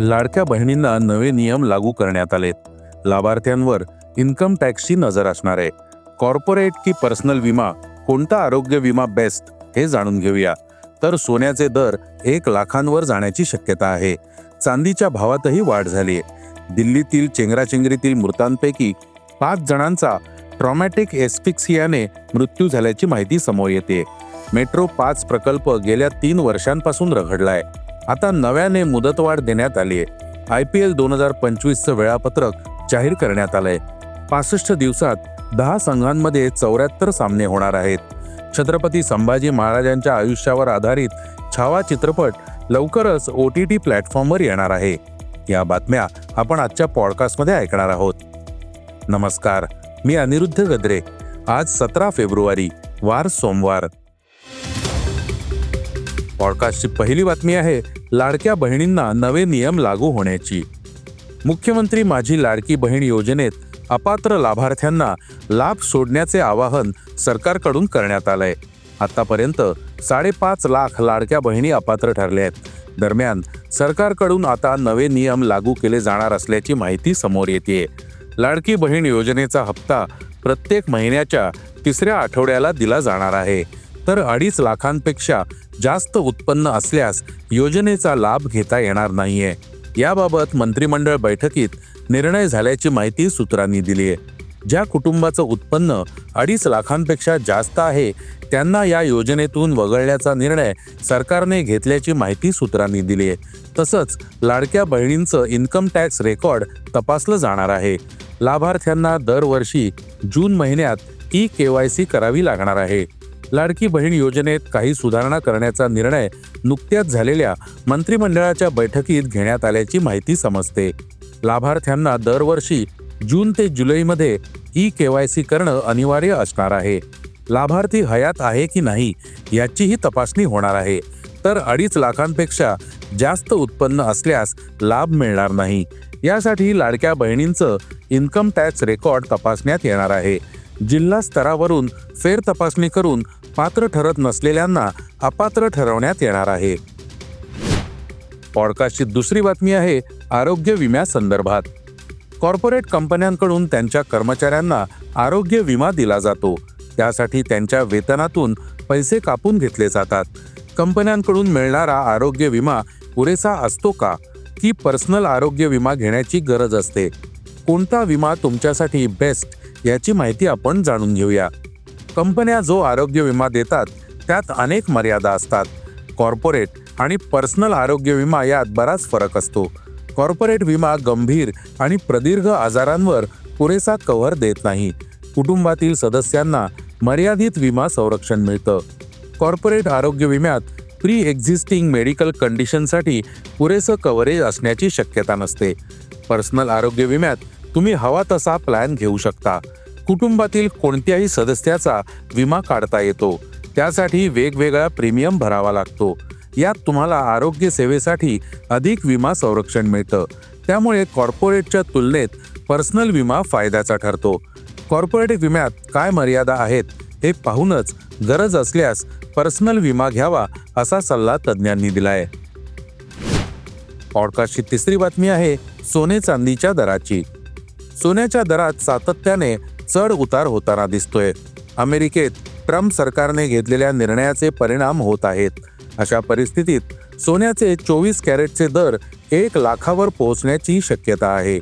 लाडक्या बहिणींना नवे नियम लागू करण्यात आलेत. लाभार्थ्यांवर इन्कम टॅक्सची नजर असणार आहे. कॉर्पोरेट की पर्सनल विमा कोणता आरोग्य विमा बेस्ट हे जाणून घेऊया. तर सोन्याचे दर एक लाखांवर जाण्याची शक्यता आहे. चांदीच्या भावातही वाढ झाली आहे. दिल्लीतील चेंगराचेंगरीतील मृतांपैकी पाच जणांचा ट्रॉमॅटिक एस्पिक्सियाने मृत्यू झाल्याची माहिती समोर येते. मेट्रो पाच प्रकल्प गेल्या तीन वर्षांपासून रखडलाय. आता नव्याने मुदतवाढ देण्यात आली आहे. आय पी एल दोन हजार पंचवीसचं वेळापत्रक जाहीर करण्यात आलंय. पासष्ट दिवसात दहा संघांमध्ये चौऱ्याहत्तर सामने होणार आहेत. छत्रपती संभाजी महाराजांच्या आयुष्यावर आधारित छावा चित्रपट लवकरच ओ टी टी प्लॅटफॉर्मवर येणार आहे. या बातम्या आपण आजच्या पॉडकास्टमध्ये ऐकणार आहोत. नमस्कार मी अनिरुद्ध गद्रे. आज सतरा फेब्रुवारी वार सोमवार. पॉडकास्टची पहिली बातमी आहे लाडक्या बहिणींना नवे नियम लागू होण्याची. मुख्यमंत्री माझी लाडकी बहीण योजनेत अपात्र लाभार्थ्यांना लाभ सोडण्याचे आवाहन सरकारकडून करण्यात आलंय. आतापर्यंत साडेपाच लाख लाडक्या बहिणी अपात्र ठरल्या आहेत. दरम्यान सरकारकडून आता नवे नियम लागू केले जाणार असल्याची माहिती समोर येते लाडकी बहीण योजनेचा हप्ता प्रत्येक महिन्याच्या तिसऱ्या आठवड्याला दिला जाणार आहे. तर अडीच लाखांपेक्षा जास्त उत्पन्न असल्यास योजनेचा लाभ घेता येणार नाहीये. याबाबत मंत्रिमंडळ बैठकीत निर्णय झाल्याची माहिती सूत्रांनी दिली आहे. ज्या कुटुंबाचं उत्पन्न अडीच लाखांपेक्षा जास्त आहे त्यांना या योजनेतून वगळण्याचा निर्णय सरकारने घेतल्याची माहिती सूत्रांनी दिली आहे. तसंच लाडक्या बहिणींचं इन्कम टॅक्स रेकॉर्ड तपासलं जाणार आहे. लाभार्थ्यांना दरवर्षी जून महिन्यात ई के वाय सी करावी लागणार आहे. लाडकी बहीण योजनेत काही सुधारणा करण्याचा निर्णय नुकत्याच झालेल्या मंत्रिमंडळाच्या बैठकीत घेण्यात आल्याची माहिती समजते. लाभार्थ्यांना दरवर्षी जून ते जुलैमध्ये ई के वाय सी करणं अनिवार्य असणार आहे. लाभार्थी हयात आहे की नाही याचीही तपासणी होणार आहे. तर अडीच लाखांपेक्षा जास्त उत्पन्न असल्यास लाभ मिळणार नाही. यासाठी लाडक्या बहिणींचं इन्कम टॅक्स रेकॉर्ड तपासण्यात येणार आहे. जिल्हा स्तरावरून फेर तपासणी करून पात्र ठरत नसलेल्यांना अपात्र ठरवण्यात येणार आहे. पॉडकास्टची दुसरी बातमी आहे आरोग्य विम्यासंदर्भात कॉर्पोरेट कंपन्यांकडून त्यांच्या कर्मचाऱ्यांना आरोग्य विमा दिला जातो. त्यासाठी त्यांच्या वेतनातून पैसे कापून घेतले जातात. कंपन्यांकडून मिळणारा आरोग्य विमा पुरेसा असतो का? की पर्सनल आरोग्य विमा घेण्याची गरज असते? कोणता विमा तुमच्यासाठी बेस्ट याची माहिती आपण जाणून घेऊया. कंपन्या जो आरोग्य विमा देतात त्यात अनेक मर्यादा असतात. कॉर्पोरेट आणि पर्सनल आरोग्य विमा यात बराच फरक असतो. कॉर्पोरेट विमा गंभीर आणि प्रदीर्घ आजारांवर पुरेसा कव्हर देत नाही. कुटुंबातील सदस्यांना मर्यादित विमा संरक्षण मिळतं. कॉर्पोरेट आरोग्य विम्यात प्री एक्झिस्टिंग मेडिकल कंडिशनसाठी पुरेसं कव्हरेज असण्याची शक्यता नसते. पर्सनल आरोग्य विम्यात तुम्ही हवा तसा प्लॅन घेऊ शकता. कुटुंबातील कोणत्याही सदस्याचा विमा काढता येतो. त्यासाठी वेगवेगळा प्रीमियम भरावा लागतो. यात तुम्हाला आरोग्य सेवेसाठी अधिक विमा संरक्षण मिळतं. त्यामुळे कॉर्पोरेटच्या तुलनेत पर्सनल विमा फायद्याचा ठरतो. कॉर्पोरेट विम्यात काय मर्यादा आहेत हे पाहूनच गरज असल्यास पर्सनल विमा घ्यावा असा सल्ला तज्ज्ञांनी दिलाय. पॉडकास्टची तिसरी बातमी आहे सोने चांदीच्या दराची. सोन्याच्या दरात सातत्याने चढ उतार होताना दिसतोय. अमेरिकेत ट्रम्प सरकारने घेतलेल्या निर्णयाचे परिणाम होत आहेत. अशा परिस्थितीत सोन्याचे चोवीस कॅरेटचे दर एक लाखावर पोहोचण्याची शक्यता आहे.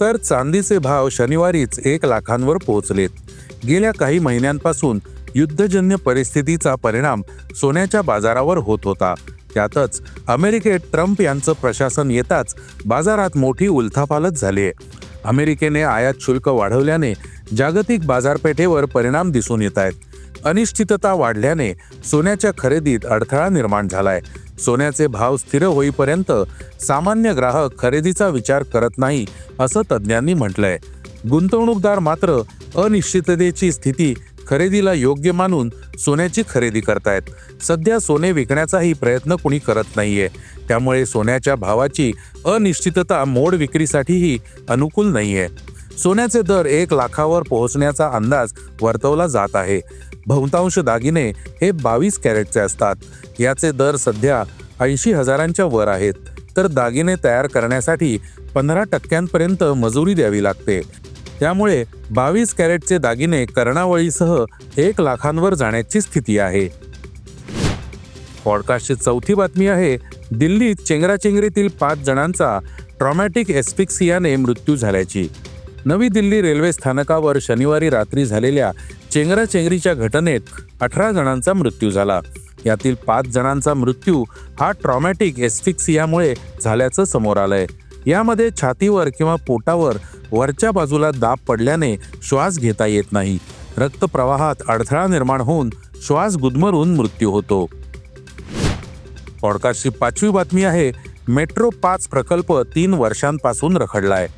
तर चांदीचे भाव शनिवारीच एक लाखांवर पोहोचलेत. गेल्या काही महिन्यांपासून युद्धजन्य परिस्थितीचा परिणाम सोन्याच्या बाजारावर होत होता. त्यातच अमेरिकेत ट्रम्प यांचं प्रशासन येताच बाजारात मोठी उलथापालथ झाली आहे अमेरिकेने आयात शुल्क वाढवल्याने जागतिक बाजारपेठेवर परिणाम दिसून येत आहेत. अनिश्चितता वाढल्याने सोन्याच्या खरेदीत अडथळा निर्माण झालाय. सोन्याचे भाव स्थिर होईपर्यंत सामान्य ग्राहक खरेदीचा विचार करत नाही असं तज्ज्ञांनी म्हटलंय. गुंतवणूकदार मात्र अनिश्चिततेची स्थिती खरेदीला योग्य मानून सोन्याची खरेदी करतायत. सध्या सोने विकण्याचाही प्रयत्न कुणी करत नाहीये. त्यामुळे सोन्याच्या भावाची अनिश्चितता मोड विक्रीसाठीही अनुकूल नाहीये. सोन्याचे दर एक लाखावर पोहोचण्याचा अंदाज वर्तवला जात आहे. बहुतांश दागिने हे बावीस कॅरेटचे असतात. याचे दर सध्या ऐंशी हजारांच्या वर आहेत. तर दागिने तयार करण्यासाठी पंधरा टक्क्यांपर्यंत मजुरी द्यावी लागते. त्यामुळे बावीस कॅरेटचे दागिने कर्णावळीसह एक लाखांवर जाण्याची स्थिती आहे. पॉडकास्टची चौथी बातमी आहे दिल्लीत चेंगराचेंगरीतील पाच जणांचा ट्रॉमॅटिक एस्पिक्सियाने मृत्यू झाल्याची. नवी दिल्ली रेल्वे स्थानकावर शनिवारी रात्री झालेल्या चेंगराचेंगरीच्या घटनेत अठरा जणांचा मृत्यू झाला. यातील पाच जणांचा मृत्यू हा ट्रॉमॅटिक एस्फिक्सियामुळे झाल्याचं समोर आलंय. यामध्ये छातीवर किंवा पोटावर वरच्या बाजूला दाब पडल्याने श्वास घेता येत नाही. रक्तप्रवाहात अडथळा निर्माण होऊन श्वास गुदमरून मृत्यू होतो. पॉडकास्टची पाचवी बातमी आहे मेट्रो पाच प्रकल्प तीन वर्षांपासून रखडलाय.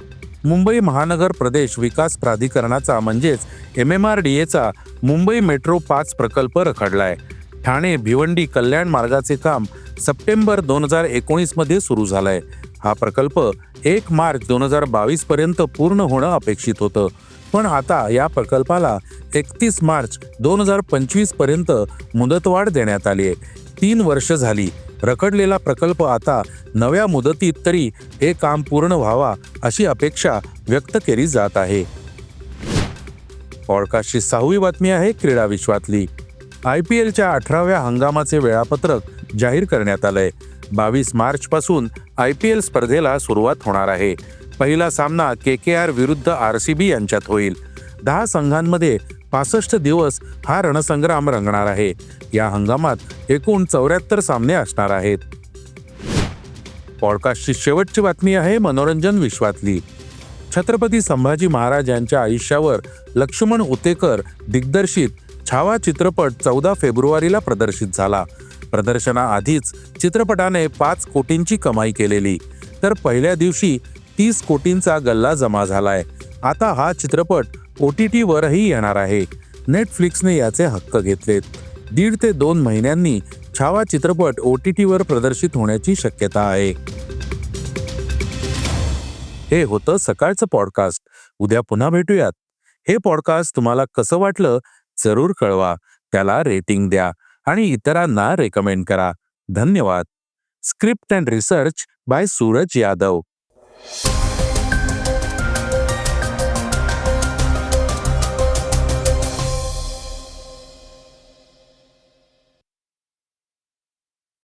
मुंबई महानगर प्रदेश विकास प्राधिकरणाचा म्हणजेच एम एम आर डी एचा मुंबई मेट्रो पाच प्रकल्प रखडलाय. ठाणे भिवंडी कल्याण मार्गाचे काम सप्टेंबर दोन हजार एकोणीसमध्ये सुरू झालंय. हा प्रकल्प एक मार्च दोन हजार बावीस पर्यंत पूर्ण होणं अपेक्षित होतं. पण आता या प्रकल्पाला एकतीस मार्च दोन हजार पंचवीसपर्यंत मुदतवाढ देण्यात आली आहे तीन वर्ष झाली. रखडलेला प्रकल्प आता नव्या मुदतीत तरी हे काम पूर्ण व्हावा अशी अपेक्षा व्यक्त केली जात आहे. पॉडकास्टची सहावी बातमी आहे क्रीडा विश्वातली. आय पी एलच्या अठराव्या हंगामाचे वेळापत्रक जाहीर करण्यात आलंय. बावीस मार्च पासून आय पी एल स्पर्धेला सुरुवात होणार आहे. पहिला सामना के के आर विरुद्ध आर सी बी यांच्यात होईल. दहा संघांमध्ये पासष्ट दिवस हा रणसंग्राम रंगणार आहे. या हंगामात एकूण चौऱ्याहत्तर सामने असणार आहेत. पॉडकास्टची शेवटची बातमी आहे मनोरंजन विश्वातली. छत्रपती संभाजी महाराज यांच्या आयुष्यावर लक्ष्मण उतेकर दिग्दर्शित छावा चित्रपट चौदा फेब्रुवारीला प्रदर्शित झाला. प्रदर्शनाआधीच चित्रपटाने पाच कोटींची कमाई केलेली. तर पहिल्या दिवशी तीस कोटींचा गल्ला जमा झालाय. आता हा चित्रपट ओ टी टीवरही येणार आहे. नेटफ्लिक्सने याचे हक्क घेतलेत. दीड ते दोन महिन्यांनी छावा चित्रपट ओ टी टीवर प्रदर्शित होण्याची शक्यता आहे. हे होतं सकाळचं पॉडकास्ट उद्या पुन्हा भेटूयात. हे पॉडकास्ट तुम्हाला कसं वाटलं? जरूर कळवा. त्याला रेटिंग द्या आणि इतरांना रेकमेंड करा. धन्यवाद. Script and research by Suraj Yadav